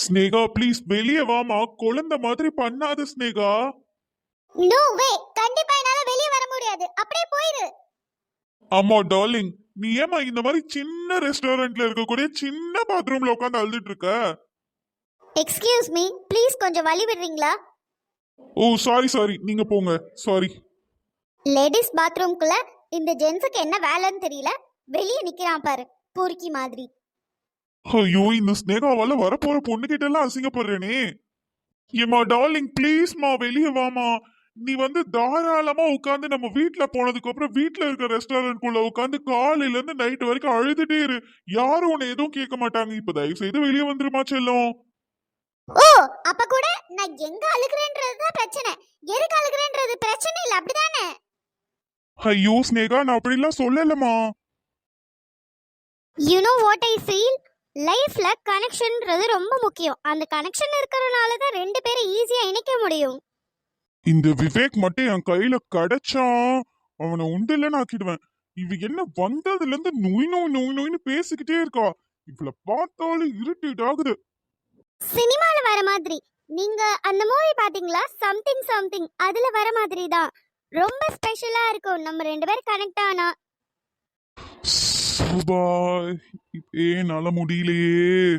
Sneha please வெளியே வாமா குழந்தை மாதிரி பண்ணாத ஸ்னேகா. நோ வே கண்டிப்பா என்னால வெளிய வர முடியாது. அப்படியே போயிரு. அம்மா டார்லிங் நீ ஏமா இந்த மாதிரி சின்ன ரெஸ்டாரண்ட்ல இருக்கக்கூடிய சின்ன பாத்ரூம்ல உட்காந்து அழுதுட்டு இருக்க? எக்ஸ்கியூஸ் மீ ப்ளீஸ் கொஞ்சம் வழி விடுறீங்களா? ஓ சாரி சாரி நீங்க போங்க. சாரி லேடிஸ் பாத்ரூம்குள்ள இந்த ஜென்ஸுக்கு என்ன வேலைன்னு தெரியல. வெளியே நிக்கிறான் பாரு. பொறுக்கி மாதிரி. ஐயோ இந்த ஸ்னேகாவால வரப்போற பொண்ணுகிட்ட எல்லாம் அசிங்கப்படுறேனே. ஏமா டார்லிங் ப்ளீஸ்மா வெளியே வாமா நீ வந்து தாராளமா உட்காந்து நம்ம வீட்ல போனதுக்கு அப்புறம் வீட்ல இருக்க ரெஸ்டாரண்ட் குள்ள உட்காந்து காலையில இருந்து நைட் வரைக்கும் அழுதுட்டே இரு. யாரும் உன்னை எதுவும் கேட்க மாட்டாங்க. இப்ப தயவு செய்து வெளியே வந்துருமா செல்லம். ஓ அப்ப கூட நான் எங்க அழுகுறேன்றது தான் பிரச்சனை. எதுக்கு அழுகுறேன்றது? பிரச்சனை இல்ல அப்படிதானே? ஐயோ ஸ்னேகா நான் அப்படிலாம் சொல்லலமா you know what I feel லைஃப்ல கனெக்ஷன்ன்றது ரொம்ப முக்கியம். அந்த கனெக்ஷன் இருக்கிறனால தான் ரெண்டு பேரும் ஈஸியா இணைக்க முடியும். இந்த விவேக் மட்டும் என் கையில கிடைச்சான் அவனை உண்டில்லன்னு ஆக்கிடுவேன். இவ என்ன வந்ததுல இருந்து நொய் நோய் நோய் நோய்னு பேசிக்கிட்டே இருக்கா. இவள பார்த்தாலும் இரிட்டேட் ஆகுது. சினிமால வர மாதிரி. நீங்க அந்த மூவி பாத்தீங்களா? சம்திங் சம்திங் அதுல வர மாதிரி தான். ரொம்ப ஸ்பெஷலா இருக்கும். நம்ம ரெண்டு பேரும் கனெக்ட் ஆனா. சுபா என்னால முடியலையே.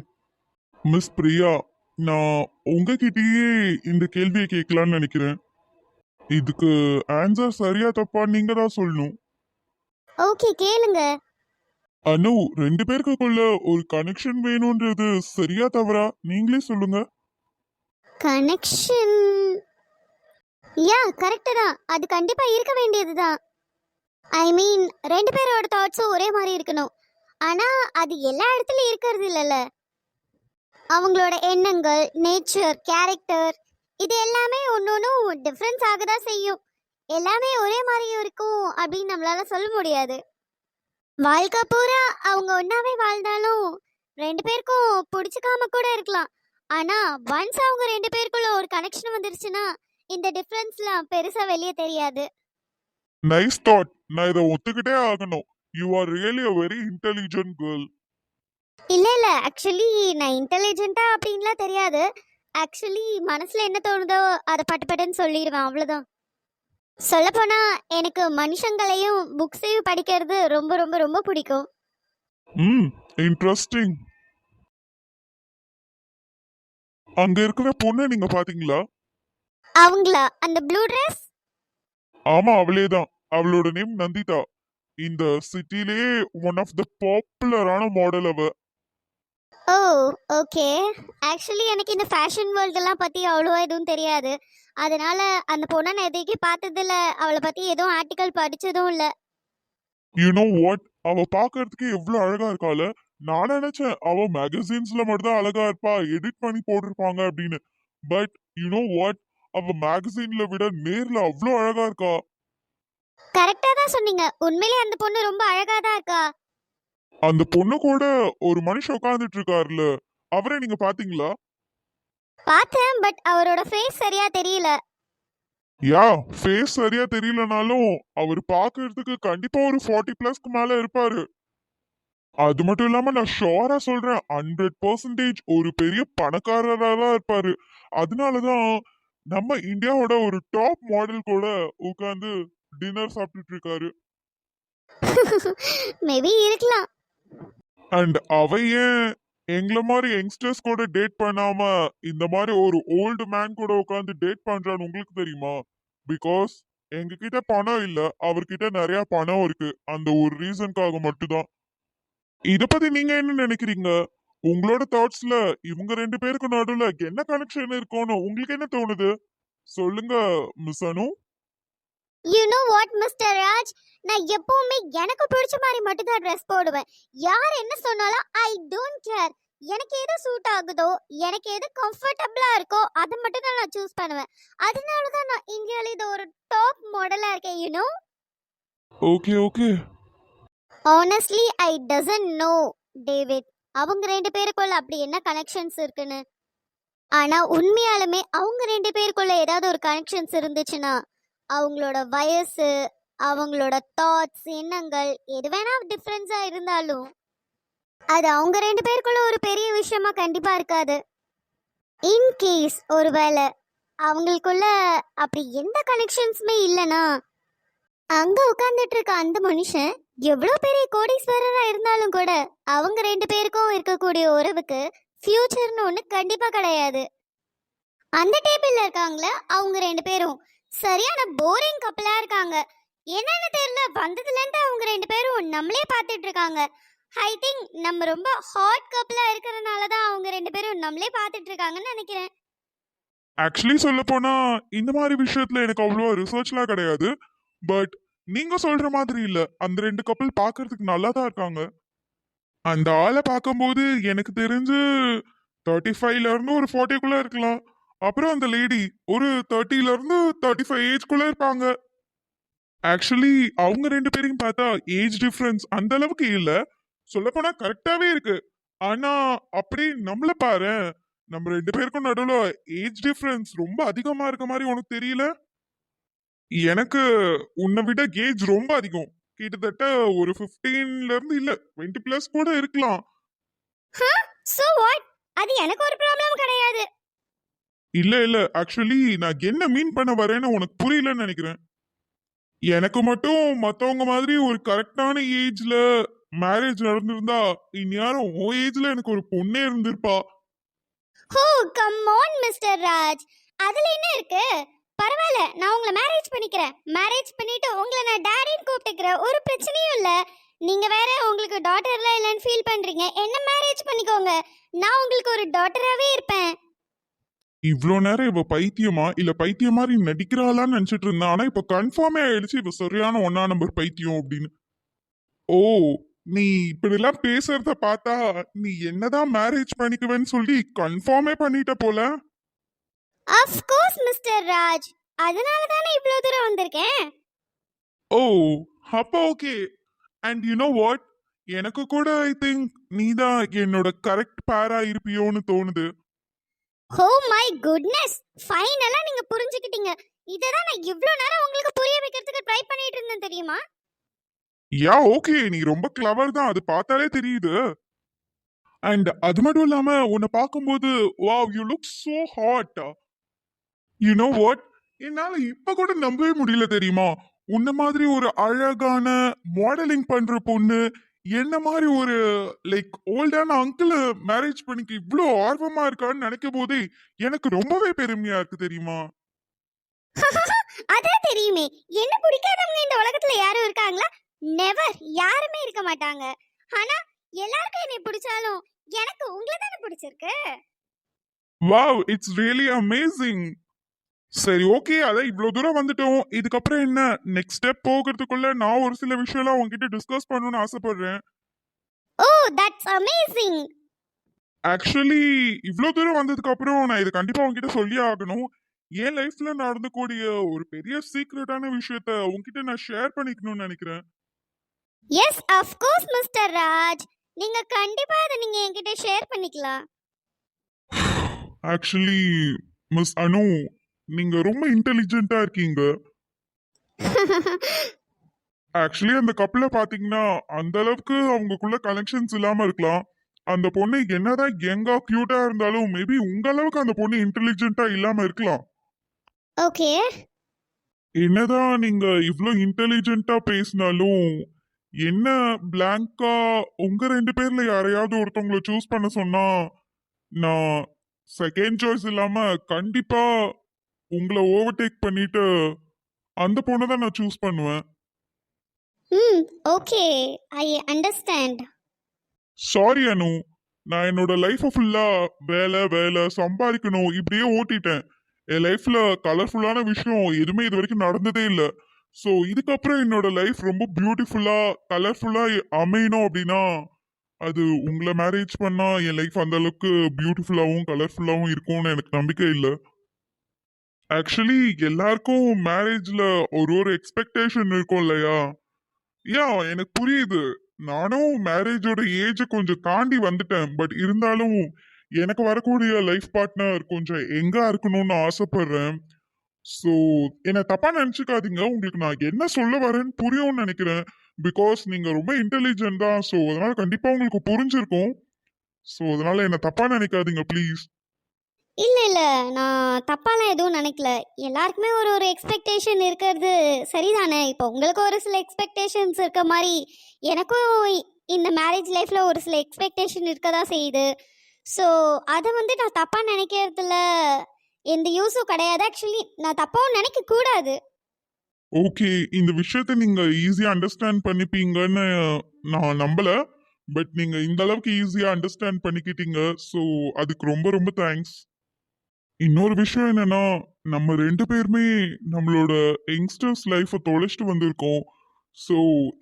மிஸ் பிரியா நான் உங்ககிட்டயே இந்த கேள்வியை கேட்கலான்னு நினைக்கிறேன். இதுக்கு ஆன்சர் சரியா தப்பா நீங்க தான் சொல்லணும். ஓகே கேளுங்க. அனு ரெண்டு பேருக்குள்ள ஒரு கனெக்ஷன் வேணும்ன்றது சரியா தவறா? நீங்களே சொல்லுங்க. கனெக்ஷன் யா கரெக்ட் தான். அது கண்டிப்பா இருக்க வேண்டியதுதான். ஐ மீன் ரெண்டு பேரோட தாட்ஸும் ஒரே மாதிரி இருக்கணும். ஆனா அது எல்லா இடத்துலயும் இருக்கிறது இல்லைல்ல. அவங்களோட எண்ணங்கள் நேச்சர் கேரக்டர் இது எல்லாமே ஒன்னொன்னும் டிஃப்ரென்ஸ் ஆக தான் செய்யும். எல்லாமே ஒரே மாதிரியும் இருக்கும் அப்படின்னு நம்மளால சொல்ல முடியாது. வாழ்க்கை பூரா அவங்க ஒன்றாவே வாழ்ந்தாலும் ரெண்டு பேருக்கும் பிடிச்சிக்காம கூட இருக்கலாம். ஆனா ஒன்ஸ் அவங்க ரெண்டு பேருக்குள்ள ஒரு கனெக்ஷன் வந்துருச்சுன்னா இந்த டிஃப்ரென்ஸ்லாம் பெருசா வெளியே தெரியாது. நைஸ் தாட் நான் இதை ஒத்துக்கிட்டே ஆகணும். You are really a very intelligent girl இல்ல இல்ல. ஆக்சுவலி நான் இன்டெலிஜென்ட்டா அப்படின்லாம் தெரியாது. ஆக்சுவலி மனசுல என்ன தோணுதோ அதை பட்டு பட்டுன்னு சொல்லிடுவேன். அவ்வளவுதான். சொல்லப்போனா எனக்கு மனுஷங்களையும் புக்ஸையும் படிக்கிறது ரொம்ப ரொம்ப ரொம்ப பிடிக்கும். ம் இன்ட்ரெஸ்டிங் அங்க இருக்கிற பொண்ணை நீங்க பாத்தீங்களா அவங்களா? அந்த ப்ளூ ட்ரெஸ் ஆமா அவளேதான் அவளோட நேம் நந்திதா. இந்த சிட்டிலே ஒன் ஆஃப் த பாப்புலரான மாடல் அவ. ஓ ஓகே ஆக்சுவலி எனக்கு இந்த ஃபேஷன் வேர்ல்டெல்லாம் பற்றி அவ்வளோவா எதுவும் தெரியாது. அதனால அந்த பொண்ணை நான் பார்த்ததில்ல. அவளை பற்றி எதுவும் ஆர்டிக்கல் படித்ததும் இல்லை. யூ நோ வாட் அவ பாக்குறதுக்கு எவ்வளவு அழகா இருக்கால நான் நினைச்சேன் அவ மேகசின்ஸ்ல மட்டும் தான் அழகா இருப்பா எடிட் பண்ணி போட்டிருப்பாங்க அப்படின்னு. பட் யூ நோ வாட் அவ மேகசின்ல விட நேர்ல அவ்வளோ அழகா இருக்கா? கரெக்டாக தான் சொன்னீங்க. உண்மையிலே அந்த பொண்ணு ரொம்ப அழகாக தான் இருக்கா? அந்த பொண்ணு கூட ஒரு மனுஷன் உட்கார்ந்துட்டு இருக்காருல அவரை நீங்க பாத்தீங்களா பார்த்தேன் பட் அவரோட ஃபேஸ் சரியாக தெரியல. யா ஃபேஸ் சரியா தெரியலனாலும் அவர் பார்க்கிறதுக்கு கண்டிப்பா ஒரு ஃபார்ட்டி பிளஸ்க்கு மேல இருப்பாரு. அது மட்டும் இல்லாம நான் ஷோரா சொல்றேன் ஹண்ட்ரட் பர்சன்டேஜ் ஒரு பெரிய பணக்காரரா தான் இருப்பாரு. அதனாலதான் நம்ம இந்தியாவோட ஒரு டாப் மாடல் கூட உட்கார்ந்து டின்னர் சாப்பிட்டுட்டு இருக்காரு மேபி இருக்கலாம். அண்ட் அவ ஏன் எங்களை மாதிரி யங்ஸ்டர்ஸ் கூட டேட் பண்ணாம இந்த மாதிரி ஒரு ஓல்டு மேன் கூட உட்காந்து டேட் பண்றான்னு உங்களுக்கு தெரியுமா? பிகாஸ் எங்க கிட்ட பணம் இல்ல அவர்கிட்ட நிறைய பணம் இருக்கு. அந்த ஒரு ரீசனுக்காக மட்டும்தான். இத பத்தி நீங்க என்ன நினைக்கிறீங்க? உங்களோட தாட்ஸ்ல இவங்க ரெண்டு பேருக்கு நடுவுல என்ன கனெக்ஷன் இருக்கும்னு உங்களுக்கு என்ன தோணுது? சொல்லுங்க miss Anu. You know what mister Raj நான் எப்பவுமே எனக்கு பிடிச்ச மாதிரி மட்டும் தான் ட்ரெஸ் போடுவேன். யார் என்ன சொன்னாலும் ஐ டோன்ட் கேர் எனக்கு எது சூட் ஆகுதோ எனக்கு எது கம்ஃபர்டபுளா இருக்கோ அதை மட்டும் தான் நான் சூஸ் பண்ணுவேன். அதனால தான் நான் இந்தியாவில் இது ஒரு டாப் மாடலா இருக்கேன் you know okay okay honestly I doesn't know David அவங்க ரெண்டு பேருக்குள்ள அப்படி என்ன கனெக்ஷன்ஸ் இருக்குன்னு? ஆனா உண்மையாலுமே அவங்க ரெண்டு பேருக்குள்ள ஏதாவது ஒரு கனெக்ஷன்ஸ் இருந்துச்சுன்னா அவங்களோட வயசு அவங்களோட தாட்ஸ் எண்ணங்கள் எது வேணா டிஃப்ரென்ஸா இருந்தாலும் அது அவங்க ரெண்டு பேருக்குள்ள ஒரு பெரிய விஷயமா கண்டிப்பா இருக்காது. இன்கேஸ் ஒருவேளை அவங்களுக்குள்ள அப்படி எந்த கனெக்ஷன்ஸுமே இல்லைனா அங்க உட்கார்ந்துட்டு இருக்க அந்த மனுஷன் எவ்வளோ பெரிய கோடீஸ்வரரா இருந்தாலும் கூட அவங்க ரெண்டு பேருக்கும் இருக்கக்கூடிய உறவுக்கு ஃபியூச்சர்னு ஒன்று கண்டிப்பாக கிடையாது. அந்த டேபிளில் இருக்காங்களே அவங்க ரெண்டு பேரும். சரியான போரிங் கப்பலா இருக்காங்க. என்னன்னு தெரியல வந்ததுல இருந்து அவங்க ரெண்டு பேரும் நம்மளே பார்த்துட்டு இருக்காங்க ஐ திங்க் நம்ம ரொம்ப ஹாட் கப்பலா இருக்கிறதுனால தான் அவங்க ரெண்டு பேரும் நம்மளே பார்த்துட்டு இருக்காங்கன்னு நினைக்கிறேன். ஆக்சுவலி சொல்ல போனா இந்த மாதிரி விஷயத்துல எனக்கு அவ்வளோ ரிசர்ச்லாம் கிடையாது. பட் நீங்க சொல்ற மாதிரி இல்ல அந்த ரெண்டு கப்பல் பாக்குறதுக்கு நல்லா தான் இருக்காங்க. அந்த ஆளை பார்க்கும்போது எனக்கு தெரிஞ்சு தேர்ட்டி ஃபைவ்ல இருந்து ஒரு ஃபார்ட்டிக்குள்ள இருக்கலாம். அப்புறம் அந்த லேடி ஒரு தேர்ட்டில இருந்து தேர்ட்டி ஃபைவ் ஏஜ்குள்ள இருப்பாங்க. ஆக்சுவலி அவங்க ரெண்டு பேரையும் பார்த்தா ஏஜ் டிஃப்ரென்ஸ் அந்த அளவுக்கு இல்ல. சொல்ல போனா கரெக்டாவே இருக்கு. ஆனா அப்படி நம்மள பாரு. நம்ம ரெண்டு பேருக்கும் நடுவுல ஏஜ் டிஃப்ரென்ஸ் ரொம்ப அதிகமா இருக்க மாதிரி உனக்கு தெரியல? எனக்கு உன்னை விட ஏஜ் ரொம்ப அதிகம். கிட்டத்தட்ட ஒரு ஃபிஃப்டீன்ல இருந்து இல்ல 20 பிளஸ் கூட இருக்கலாம். அது எனக்கு ஒரு ப்ராப்ளம் கிடையாது. இல்ல இல்ல. ஆக்சுவலி நான் என்ன மீன் பண்ண வரேன்னு உனக்கு புரியலன்னு நினைக்கிறேன். எனக்கு மட்டும் மத்தவங்க மாதிரி ஒரு கரெக்டான ஏஜ்ல மேரேஜ் நடந்திருந்தா இந்நேரம் ஓ ஏஜ்ல எனக்கு ஒரு பொண்ணே இருந்திருப்பா. ஹோ கம் ஆன் மிஸ்டர் ராஜ். அதுல என்ன இருக்கு? பரவாயில்ல நான் உங்களை மேரேஜ் பண்ணிக்கிறேன். மேரேஜ் பண்ணிட்டு உங்களை நான் டேடின்னு கூப்பிட்டுக்கிறேன் ஒரு பிரச்சனையும் இல்ல. நீங்க வேற உங்களுக்கு டாட்டர்லாம் இல்லைன்னு ஃபீல் பண்றீங்க. என்ன மேரேஜ் பண்ணிக்கோங்க? நான் உங்களுக்கு ஒரு டாட்டராகவே இருப்பேன். இவ்ளோ நேரம் இவ பைத்தியமா? இல்ல பைத்தியம் மாதிரி நடிக்கிறாளான்னு நினைச்சிட்டு இருந்தா ஆனா இப்ப கன்ஃபார்மே ஆயிடுச்சு இவ சரியான ஒன்னா நம்பர் பைத்தியம் அப்படின்னு. ஓ நீ இப்படிலாம் பேசுறத பார்த்தா நீ என்னதான் மேரேஜ் பண்ணிக்குவேன்னு சொல்லி கன்ஃபார்மே பண்ணிட்ட போல. ஆஃப் கோர்ஸ் மிஸ்டர் ராஜ் அதனால தானே இவ்வளோ தூரம் வந்திருக்கேன்? ஓ அப்ப okay and you know what எனக்கு கூட ஐ திங்க் நீதான் என்னோட கரெக்ட் பேரா இருப்பியோன்னு தோணுது. ஹோ மை குட்னஸ் ஃபைனலா நீங்க புரிஞ்சுக்கிட்டீங்க. இத தான் நான் இவ்வளோ நேரம் உங்களுக்கு புரிய வைக்கிறதுக்கு ட்ரை பண்ணிட்டு இருந்தேன் தெரியுமா? யா ஓகே நீ ரொம்ப கிளவர் தான். அது பார்த்தாலே தெரியுது. அண்ட் அது மட்டும் இல்லாம உன்னை பார்க்கும்போது wow you look so hot you know what என்னால இப்ப கூட நம்பவே முடியல தெரியுமா? உன்ன மாதிரி ஒரு அழகான மாடலிங் பண்ற பொண்ணு என்ன மாதிரி ஒரு லைக் ஓல்டான அங்கிள் மேரேஜ் பண்ணிக்க இவ்ளோ ஆர்வமா இருக்கான்னு நினைக்கும் போதே எனக்கு ரொம்பவே பெருமையா இருக்கு தெரியுமா? அதான் தெரியுமே. என்ன பிடிக்காதவங்க இந்த உலகத்துல யாரும் இருக்காங்களா? நெவர் யாருமே இருக்க மாட்டாங்க. ஆனா எல்லாருக்கும் என்னை பிடிச்சாலும் எனக்கு உங்களை தானே பிடிச்சிருக்கு? வாவ் இட்ஸ் ரியலி அமேசிங் சரி ஓகே அதான் இவ்வளோ தூரம் வந்துட்டோம். இதுக்கப்புறம் என்ன? நெக்ஸ்ட் ஸ்டெப் போகிறதுக்குள்ள நான் ஒரு சில விஷயம்லாம் உங்ககிட்ட டிஸ்கஸ் பண்ணணும்னு ஆசைப்படுறேன். ஓ தட்ஸ் அமேசிங் ஆக்சுவலி இவ்வளோ தூரம் வந்ததுக்கு அப்புறம் நான் இது கண்டிப்பா உங்ககிட்ட சொல்லி ஆகணும். என் லைஃப்ல நடந்தக்கூடிய ஒரு பெரிய சீக்ரெட்டான விஷயத்த உங்ககிட்ட நான் ஷேர் பண்ணிக்கணும்னு நினைக்கிறேன். Yes of course mister Raj நீங்க கண்டிப்பா அதை நீங்க என்கிட்ட ஷேர் பண்ணிக்கலாம். ஆக்சுவலி மிஸ் அனு நீங்க ரொம்ப இன்டெலிஜென்ட்டா இருக்கீங்க. ஆக்சுவலி அந்த கப்பல பாத்தீங்கன்னா அந்த அளவுக்கு அவங்களுக்குள்ள கனெக்ஷன்ஸ் இல்லாம இருக்கலாம். அந்த பொண்ணு என்னதான் யங்கா கியூட்டா இருந்தாலும் மேபி உங்க அளவுக்கு அந்த பொண்ணு இன்டெலிஜென்ட்டா இல்லாம இருக்கலாம். ஓகே என்னதான் நீங்க இவ்ளோ இன்டெலிஜென்ட்டா பேசினாலும் என்ன பிளாங்கா உங்க ரெண்டு பேர்ல யாரையாவது ஒருத்தவங்கள சூஸ் பண்ண சொன்னா நான் செகண்ட் சாய்ஸ் இல்லாம கண்டிப்பா உங்களை ஓவர்டேக் பண்ணிட்டு அந்த பொண்ணை தான் நான் சூஸ் பண்ணுவேன். ம் okay I understand sorry Anu. நான் என்னோட லைஃப்பை ஃபுல்லா வேலை வேலை சம்பாதிக்கணும் இப்படியே ஓட்டிட்டேன். என் லைஃப்ல கலர்ஃபுல்லான விஷயம் எதுவுமே இது வரைக்கும் நடந்ததே இல்லை. ஸோ இதுக்கப்புறம் என்னோட லைஃப் ரொம்ப பியூட்டிஃபுல்லா கலர்ஃபுல்லா அமையணும் அப்படின்னா அது உங்களை மேரேஜ் பண்ணா என் லைஃப் அந்த அளவுக்கு பியூட்டிஃபுல்லாகவும் கலர்ஃபுல்லாகவும் இருக்கும்னு எனக்கு நம்பிக்கை இல்லை. ஆக்சுவலி எல்லாருக்கும் மேரேஜ்ல ஒரு ஒரு எக்ஸ்பெக்டேஷன் இருக்கும் இல்லையா? யா எனக்கு புரியுது. நானும் மேரேஜோட ஏஜ் கொஞ்சம் தாண்டி வந்துட்டேன். பட் இருந்தாலும் எனக்கு வரக்கூடிய லைஃப் பார்ட்னர் கொஞ்சம் எங்கா இருக்கணும்னு ஆசைப்படுறேன். ஸோ என்னை தப்பா நினச்சிக்காதீங்க. உங்களுக்கு நான் என்ன சொல்ல வரேன்னு புரியும்னு நினைக்கிறேன். பிகாஸ் நீங்க ரொம்ப இன்டெலிஜென்ட் தான். ஸோ அதனால கண்டிப்பா உங்களுக்கு புரிஞ்சிருக்கும். ஸோ அதனால என்னை தப்பா நினைக்காதீங்க ப்ளீஸ் இல்லை இல்லை. நான் தப்பாலாம் எதுவும் நினைக்கல. எல்லாருக்குமே ஒரு ஒரு எக்ஸ்பெக்டேஷன் இருக்கிறது சரிதானே? இப்போ உங்களுக்கு ஒரு சில எக்ஸ்பெக்டேஷன்ஸ் இருக்க மாதிரி எனக்கும் இந்த மேரேஜ் லைஃப்பில் ஒரு சில எக்ஸ்பெக்டேஷன் இருக்க தான் செய்யுது. ஸோ அதை வந்து நான் தப்பாக நினைக்கிறதுல எந்த யூஸும் கிடையாது. ஆக்சுவலி நான் தப்பாகவும் நினைக்க கூடாது ஓகே இந்த விஷயத்த நீங்க ஈஸியா அண்டர்ஸ்டாண்ட் பண்ணிப்பீங்கன்னு நான் நம்பல. பட் நீங்க இந்த அளவுக்கு ஈஸியா அண்டர்ஸ்டாண்ட் பண்ணிக்கிட்டீங்க. ஸோ அதுக்கு ரொம்ப ரொம்ப தேங்க்ஸ் இன்னொரு விஷயம் என்னன்னா நம்ம ரெண்டு பேருமே நம்மளோட யங்ஸ்டர்ஸ் லைஃப்பை தொலைச்சிட்டு வந்திருக்கோம். ஸோ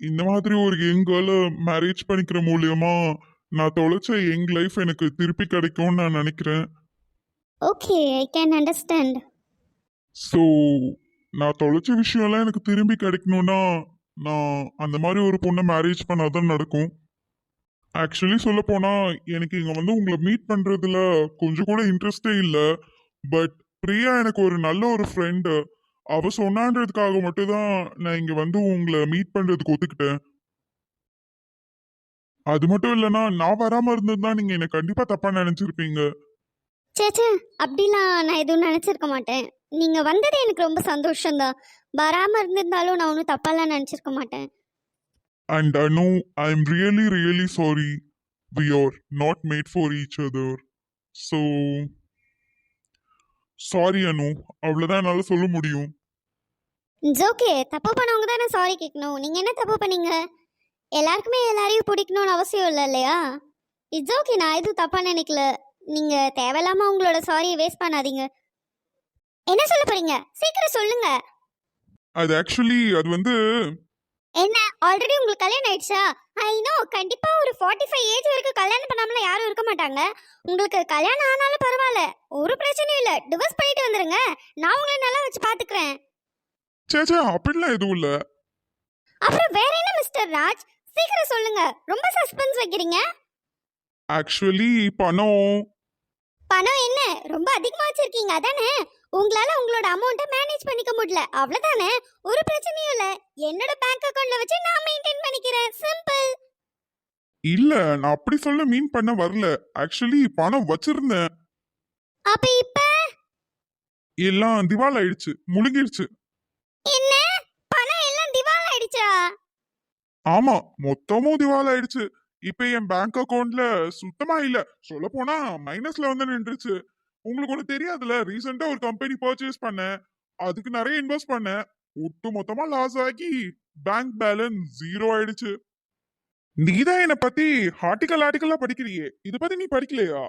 இந்த மாதிரி ஒரு யங் கேர்ளை மேரேஜ் பண்ணிக்கிற மூலியமா நான் தொலைச்ச யங் லைஃப் எனக்கு திருப்பி கிடைக்கும்னு நான் நினைக்கிறேன். Okay I can understand so நான் தொலைச்ச விஷயம்லாம் எனக்கு திரும்பி கிடைக்கணும்னா நான் அந்த மாதிரி ஒரு பொண்ணை மேரேஜ் பண்ணாதான் நடக்கும். ஆக்சுவலி சொல்ல போனா எனக்கு இங்க வந்து உங்களை மீட் பண்றதுல கொஞ்சம் கூட இன்ட்ரெஸ்டே இல்லை. பட் பிரியா எனக்கு ஒரு நல்ல ஒரு ஃப்ரெண்டு அவ சொன்னான்றதுக்காக மட்டும்தான் நான் இங்க வந்து உங்களை மீட் பண்றதுக்கு ஒத்துக்கிட்டேன். அது மட்டும் இல்லைன்னா நான் வராம இருந்திருந்தா நீங்க என்ன கண்டிப்பா தப்பா நினைச்சிருப்பீங்க. சேச்சே அப்படிலாம் நான் எதுவும் நினச்சிருக்க மாட்டேன். நீங்கள் வந்தது எனக்கு ரொம்ப சந்தோஷம்தான். வராமல் இருந்திருந்தாலும் நான் ஒன்றும் தப்பாலாம் நினச்சிருக்க மாட்டேன். And I know I'm really, really sorry. We are not made for each other. So, sorry Anu. அவ்வளோதான் என்னால் சொல்ல முடியும். இட்ஸ் ஓகே தப்பு பண்ணவங்க தானே சாரி கேட்கணும். நீங்கள் என்ன தப்பு பண்ணீங்க? எல்லாருக்குமே எல்லாரையும் பிடிக்கணும்னு அவசியம் இல்லை இல்லையா? இட்ஸ் ஓகே நான் எதுவும் தப்பாக நினைக்கல. நீங்கள் தேவையில்லாமல் உங்களோட சாரியை வேஸ்ட் பண்ணாதீங்க. என்ன சொல்ல போறீங்க? சீக்கிரம் சொல்லுங்க. அது ஆக்சுவலி அது வந்து என்ன? ஆல்ரெடி உங்களுக்கு கல்யாணம் ஆயிடுச்சா? ஐ நோ கண்டிப்பா ஒரு ஃபார்ட்டி ஃபைவ் ஏஜ் வரைக்கும் கல்யாணம் பண்ணாமல யாரும் இருக்க மாட்டாங்க. உங்களுக்கு கல்யாணம் ஆனாலும் பரவாயில்ல. ஒரு பிரச்சனையும் இல்ல. டிவோர்ஸ் பண்ணிட்டு வந்துருங்க. நான் உங்களை நல்லா வச்சு பாத்துக்கிறேன். சேச்சா அப்படிலாம் எதுவும் இல்லை. அப்புறம் வேற என்ன மிஸ்டர் ராஜ்? சீக்கிரம் சொல்லுங்க. ரொம்ப சஸ்பென்ஸ் வைக்கிறீங்க. ஆக்சுவலி பணம். பணம் என்ன? ரொம்ப அதிகமா வச்சிருக்கீங்க. அதானே? உங்களால உங்களோட அமௌண்ட்டை மேனேஜ் பண்ணிக்க முடியல. அவ்வளவுதானே? ஒரு பிரச்சனையும் இல்ல. என்னோட பேங்க் அக்கவுண்ட்ல வச்சு நான் மெயின்டைன் பண்ணிக்கிறேன். சிம்பிள் இல்லை நான் அப்படி சொல்ல மீன் பண்ண வரல. ஆக்சுவலி பணம் வச்சிருந்தேன். அப்ப இப்ப? எல்லாம் திவால் ஆயிடுச்சு முழுங்கிடுச்சு என்ன? பணம் எல்லாம் திவால் ஆயிடுச்சா ஆமா மொத்தமும் திவால் ஆயிடுச்சு இப்ப என் பேங்க் அக்கவுண்ட்ல சுத்தமா இல்ல. சொல்ல போனா மைனஸ்ல வந்து நின்றுச்சு. உங்களுக்கு ஒண்ணு தெரியாதுல ரீசெண்டா ஒரு கம்பெனி பர்ச்சேஸ் பண்ணேன். அதுக்கு நிறைய இன்வெஸ்ட் பண்ணேன். ஒட்டு மொத்தமா லாஸ் ஆகி பேங்க் பேலன்ஸ் ஜீரோ ஆயிடுச்சு. நீதான் என்னை பத்தி ஆர்டிக்கல் ஆர்டிக்கலா படிக்கிறியே. இத பத்தி நீ படிக்கலையா?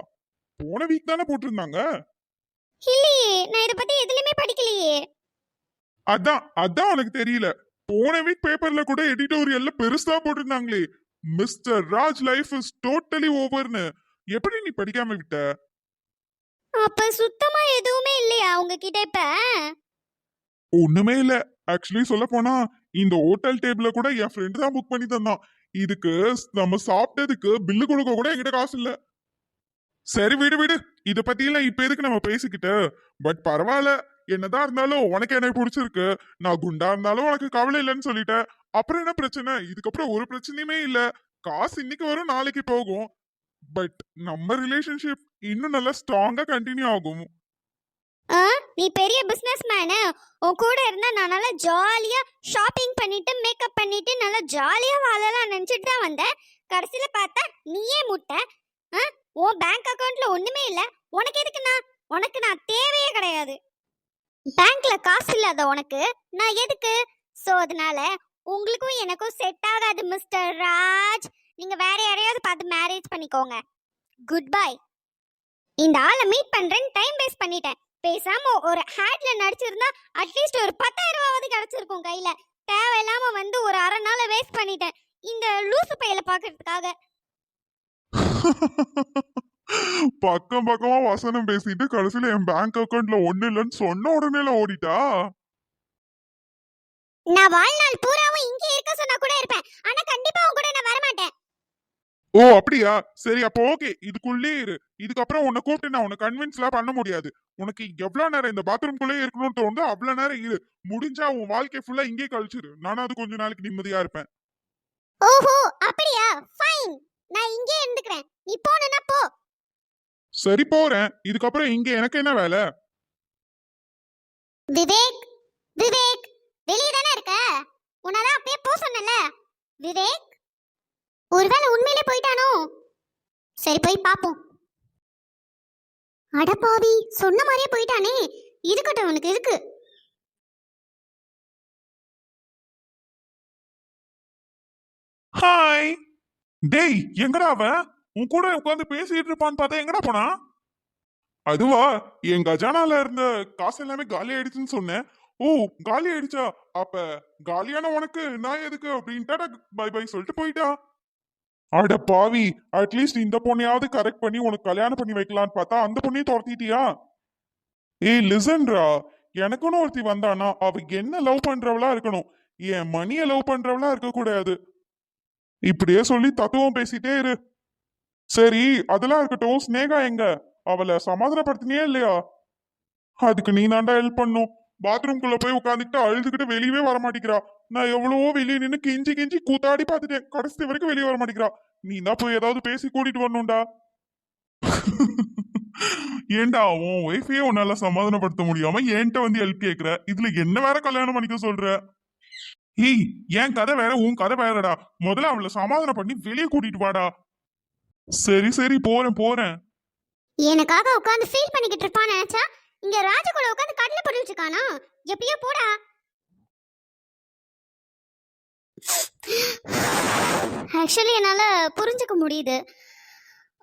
போன வீக் தானே போட்டிருந்தாங்க. இல்லையே நான் இத பத்தி எதுலயுமே படிக்கலையே. அதான் அதான் உனக்கு தெரியல. போன வீக் பேப்பர்ல கூட எடிட்டோரியல்ல பெருசா போட்டிருந்தாங்களே. Mister Raj life is totally ஓவர்னு எப்படி நீ படிக்காம விட்ட? அப்ப சுத்தமா எதுவுமே இல்லையா உங்ககிட்ட இப்ப? ஒண்ணுமே இல்ல. ஆக்சுவலி சொல்ல போனா இந்த ஹோட்டல் டேபிள கூட என் ஃப்ரெண்ட் தான் புக் பண்ணி தந்தான். இதுக்கு நம்ம சாப்பிட்டதுக்கு பில்லு கொடுக்க கூட என்கிட்ட காசு இல்ல. சரி விடு விடு. இத பத்தி எல்லாம் இப்ப எதுக்கு நம்ம பேசிக்கிட்டு? பட் பரவாயில்ல. என்னதான் இருந்தாலும் உனக்கு எனக்கு பிடிச்சிருக்கு. நான் குண்டா இருந்தாலும் உனக்கு கவலை இல்லைன்னு சொல்லிட்டேன். அப்புறம் என்ன பிரச்சனை? இதுக்கப்புறம் ஒரு பிரச்சனையுமே இல்ல. காசு இன்னைக்கு வரும் நாளைக்கு போகும். பட் நம்ம ரிலேஷன்ஷிப் இன்னும் நல்லா ஸ்ட்ராங்கா கண்டினியூ ஆகும். ஆ? நீ பெரிய பிசினஸ் மேனு உன் கூட இருந்தா நான் நல்லா ஜாலியா ஷாப்பிங் பண்ணிட்டு மேக்கப் பண்ணிட்டு நல்லா ஜாலியா வாழலாம் நினைச்சிட்டு தான் வந்தேன். கடைசியில பார்த்தா நீயே முட்டை. ஆ? உன் பேங்க் அக்கவுண்ட்ல ஒண்ணுமே இல்ல. உனக்கு எதுக்கு நான் உனக்கு நான் தேவையே கிடையாது. பேங்க்ல காசு இல்லாத உனக்கு. நான் எதுக்கு? சோ அதனால உங்களுக்கும் எனக்கும் செட் ஆகாது மிஸ்டர் ராஜ். நீங்க வேற யாரையாவது பார்த்து மேரேஜ் பண்ணிக்கோங்க. குட் பை இந்த ஆளை மீட் பண்றேன்னு டைம் வேஸ்ட் பண்ணிட்டேன். பேசாம ஒரு ஹேட்ல நடிச்சிருந்தா அட்லீஸ்ட் ஒரு பத்தாயிரம் ரூபாவது கிடைச்சிருக்கும் கையில. தேவையில்லாம வந்து ஒரு அரை நாளை வேஸ்ட் பண்ணிட்டேன். இந்த லூசு பையில பாக்குறதுக்காக பக்கம் பக்கமா வசனம் பேசிட்டு கடைசியில என் பேங்க் அக்கவுண்ட்ல ஒண்ணு இல்லைன்னு சொன்ன உடனேல ஓடிட்டா? நான் வாழ்நாள் பூராவும் இங்கே இருக்க சொன்னா கூட இருப்பேன். ஆனா கண்டிப்பா உன் கூட நான் வரமாட்டேன் ஓ அப்படியா? சரி அப்போ ஓகே இதுக்குள்ளே இரு. இதுக்கப்புறம் உன்னை கூப்பிட்டு நான் உன்னை கன்வின்ஸ்லாம் பண்ண முடியாது. உனக்கு எவ்வளவு நேரம் இந்த பாத்ரூம்குள்ளே இருக்கணும்னு தோணுதோ அவ்வளவு நேரம் இரு. முடிஞ்சா உன் வாழ்க்கை ஃபுல்லா இங்கே கழிச்சிரு. நானும் அது கொஞ்ச நாளைக்கு நிம்மதியா இருப்பேன். ஓஹோ அப்படியா? ஃபைன் நான் இங்கே இருந்துக்கிறேன். நீ போனா போ. சரி போறேன். இதுக்கப்புறம் இங்க எனக்கு என்ன வேலை? விவேக் விவேக் வெளியே தானே இருக்க? உன்னால அப்படியே போ சொன்னல விவேக் ஒருவேளை உண்மையிலே போயிட்டானோ? சரி போய் பாப்போம். அடப்பாவி சொன்ன மாதிரியே போயிட்டானே. இருக்கட்டும் உனக்கு இருக்கு. ஹாய் டேய் எங்கடா அவன் உன் கூட உட்காந்து பேசிட்டு இருப்பான்னு பார்த்தா எங்கடா போனா? அதுவா என் கஜானால இருந்த காசு எல்லாமே காலி ஆயிடுச்சுன்னு சொன்னேன். ஓ காலி ஆயிடுச்சா? அப்ப காலியான உனக்கு நான் எதுக்கு அப்படின்ட்டா பை பை சொல்லிட்டு போயிட்டா. அட பாவி அட்லீஸ்ட் இந்த பொண்ணையாவது கரெக்ட் பண்ணி உனக்கு கல்யாணம் பண்ணி வைக்கலான்னு பார்த்தா அந்த பொண்ணையும் துரத்திட்டியா? ஏய் லிசன்ரா எனக்குன்னு ஒருத்தி வந்தானா அவ என்ன லவ் பண்றவளா இருக்கணும்? என் மணியை லவ் பண்றவளா இருக்க கூடாது இப்படியே சொல்லி தத்துவம் பேசிட்டே இரு. சரி அதெல்லாம் இருக்கட்டும் ஸ்னேகா எங்க? அவளை சமாதானப்படுத்தினியே இல்லையா? அதுக்கு நீ தாண்டா ஹெல்ப் பண்ணும். பாத்ரூம்குள்ள போய் உட்காந்துக்கிட்டு அழுதுகிட்டு வெளியவே வர மாட்டேங்கிறா நான் எவ்வளவோ வெளியே நின்று கெஞ்சி கெஞ்சி கூத்தாடி பார்த்துட்டேன். கடைசி வரைக்கும் வெளியே வர மாட்டேங்கிறா நீ தான் போய் ஏதாவது பேசி கூட்டிட்டு வரணும்டா. ஏன்டா உன் ஒய்ஃபையே உன்னால சமாதானப்படுத்த முடியாம என்கிட்ட வந்து ஹெல்ப் கேக்குற? இதுல என்ன வேற கல்யாணம் பண்ணிக்க சொல்ற? ஏய் என் கதை வேற உன் கதை வேறடா. முதல்ல அவளை சமாதானம் பண்ணி வெளியே கூட்டிட்டு வாடா. சரி சரி போறேன் போறேன். எனக்காக உட்காந்து ஃபீல் பண்ணிக்கிட்டு இருப்பான்னு நினைச்சா இங்க ராஜு கூட உட்காந்து கடலை போட்டுட்டு இருக்கானா எப்படியோ போடா. ஆக்சுவலி என்னால புரிஞ்சுக்க முடியுது.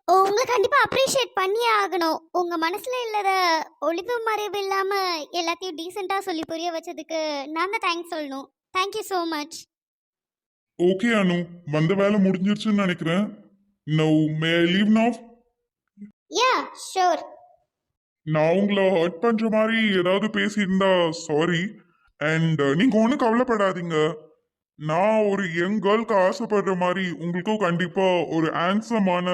உங்களை கண்டிப்பா அப்ரிஷியேட் பண்ணியே ஆகணும். உங்க மனசுல இல்லாத ஒளிவு மறைவு இல்லாம எல்லாத்தையும் டீசெண்டா சொல்லி புரிய வச்சதுக்கு நான் தான் தேங்க்ஸ் சொல்லணும் thank you so much okay Anu. வந்த வேலை முடிஞ்சிருச்சுன்னு நினைக்கிறேன். No may leave now ya sure நான் உங்களை ஹர்ட் பண்ற மாதிரி ஏதாவது பேசியிருந்தா சாரி அண்ட் நீங்க ஒன்றும் கவலைப்படாதீங்க. நான் ஒரு யங் கேர்ள்க்கு ஆசைப்படுற மாதிரி உங்களுக்கும் கண்டிப்பா ஒரு ஆன்சமான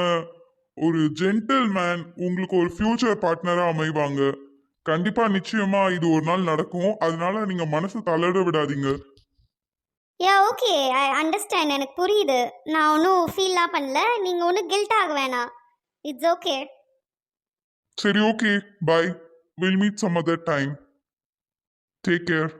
ஒரு ஜென்டில் மேன் உங்களுக்கு ஒரு ஃபியூச்சர் பார்ட்னரா அமைவாங்க. கண்டிப்பா நிச்சயமா இது ஒரு நாள் நடக்கும். அதனால நீங்க மனசு தளர விடாதீங்க. யா ஓகே ஐ அண்டர்ஸ்டாண்ட் எனக்கு புரியுது. நான் ஒன்றும் ஃபீல்லாம் பண்ணல. நீங்கள் ஒன்றும் கில்ட் ஆக வேணாம். இட்ஸ் ஓகே சரி okay bye will meet some other time take care